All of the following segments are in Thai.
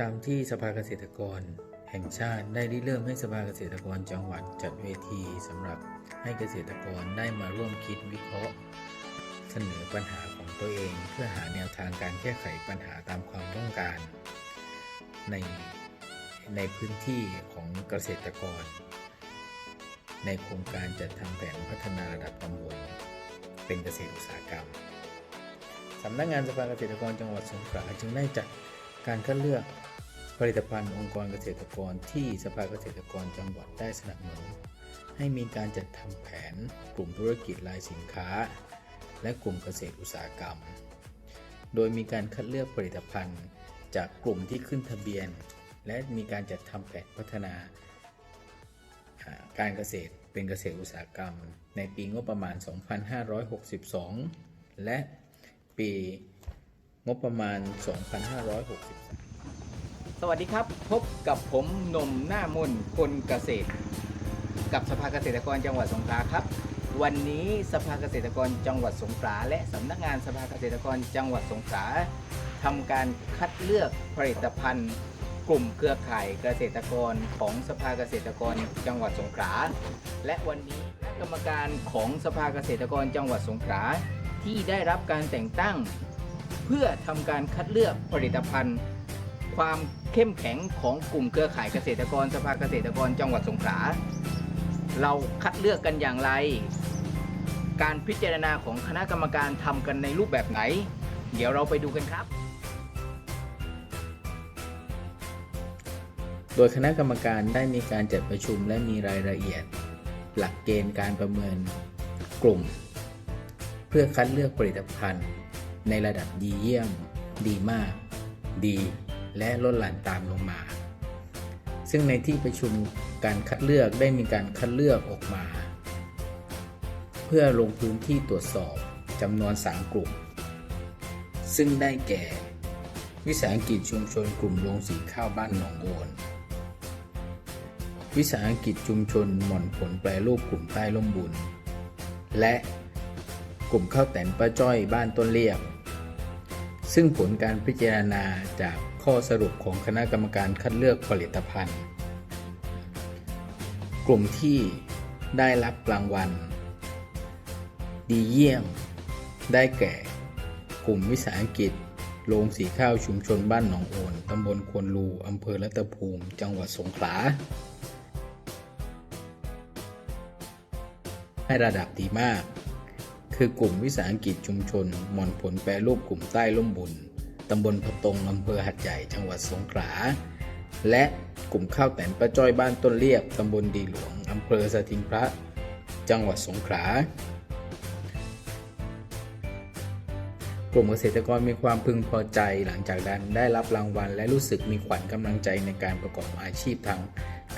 ตามที่สภาเกษตรกรแห่งชาติได้ริเริ่มให้สภาเกษตรกรจังหวัดจัดเวทีสำหรับให้เกษตรกรได้มาร่วมคิดวิเคราะห์ เสนอปัญหาของตัวเอง เพื่อหาแนวทางการแก้ไขปัญหาตามความต้องการ ในในพื้นที่ของเกษตรกร ในโครงการจัดทำแผนพัฒนาระดับตำบลเป็นเกษตรอุตสาหกรรมสำนักงานสภาเกษตรกรจังหวัดสงขลาจึงได้จัดการคัดเลือก ผลิตภัณฑ์องค์กรเกษตรกรที่สภาเกษตรกรจังหวัดได้สนับสนุนให้มีการจัดทำแผนกลุ่มธุรกิจรายสินค้า และกลุ่มเกษตรอุตสาหกรรม โดยมีการคัดเลือกผลิตภัณฑ์จากกลุ่มที่ขึ้นทะเบียน และมีการจัดทำแผนพัฒนา การเกษตรเป็นเกษตรอุตสาหกรรม ในปีงบประมาณ 2562 และปีงบประมาณ 2563 วัสดีครับพบกับผมหนมหน้ามนคนเกษตร กับสภาเกษตรกรจังหวัดสงขลาครับ วันนี้สภาเกษตรกรจังหวัดสงขลาและสำนักงานสภาเกษตรกรจังหวัดสงขลาทำการคัดเลือกผลิตภัณฑ์ กลุ่มเครือข่ายเกษตรกรของสภาเกษตรกรจังหวัดสงขลาและวันนี้คณะกรรมการของสภาเกษตรกรจังหวัดสงขลาที่ได้รับการแต่งตั้ง เพื่อทำการคัดเลือกผลิตภัณฑ์ ความเข้มแข็งของกลุ่มเครือข่ายเกษตรกรสภาเกษตรกรจังหวัดสงขลาเราคัดเลือกกันอย่างไร การพิจารณาของคณะกรรมการทำกันในรูปแบบไหน เดี๋ยวเราไปดูกันครับ โดยคณะกรรมการได้มีการจัดประชุมและมีรายละเอียด หลักเกณฑ์การประเมินกลุ่ม เพื่อคัดเลือกผลิตภัณฑ์ ในระดับดีเยี่ยม ดีมาก ดี และลดหลั่นตามลงมา ซึ่งในที่ประชุมการคัดเลือกได้มีการคัดเลือกออกมา เพื่อลงพื้นที่ตรวจสอบจำนวน 3 กลุ่ม ซึ่งได้แก่ วิสาหกิจชุมชนกลุ่มโรงสีข้าวบ้านหนองโอนวิสาหกิจชุมชนหม่อนผลแปรรูปกลุ่มใต้ล่มบุญ และกลุ่มข้าวแตนป้าจ้อยบ้านต้นเรียบ ซึ่งผลการพิจารณาจากข้อสรุปของคณะกรรมการคัดเลือกผลิตภัณฑ์ กลุ่มที่ได้รับรางวัล ดีเยี่ยม ได้แก่ กลุ่มวิสาหกิจโรงสีข้าวชุมชนบ้านหนองโอน ตำบลควนลูอำเภอรัตภูมิ จังหวัดสงขลา ให้ระดับดีมาก คือกลุ่มวิสาหกิจชุมชนหม่อนผลแปรรูปกลุ่มใต้ล่มบุญตำบลพะตงอำเภอหัดใหญ่จังหวัดสงขลา และกลุ่มข้าวแตนป้าจ้อยบ้านต้นเรียบตำบลดีหลวงอำเภอสถิงพระ จังหวัดสงขลากลุ่มเกษตรกรมีความพึงพอใจหลังจากนั้นได้รับรางวัล และรู้สึกมีขวัญกำลังใจในการประกอบอาชีพทาง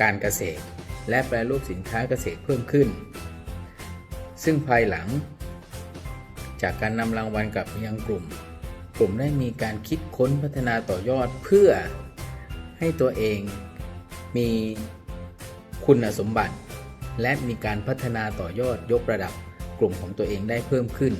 การเกษตร และแปรรูปสินค้าเกษตรเพิ่มขึ้น ซึ่งภายหลัง จากการนำรางวัลกลับไปยังกลุ่ม กลุ่มได้มีการคิดค้นพัฒนาต่อยอดเพื่อให้ตัวเองมีคุณสมบัติ และมีการพัฒนาต่อยอดยกระดับกลุ่มของตัวเองได้เพิ่มขึ้น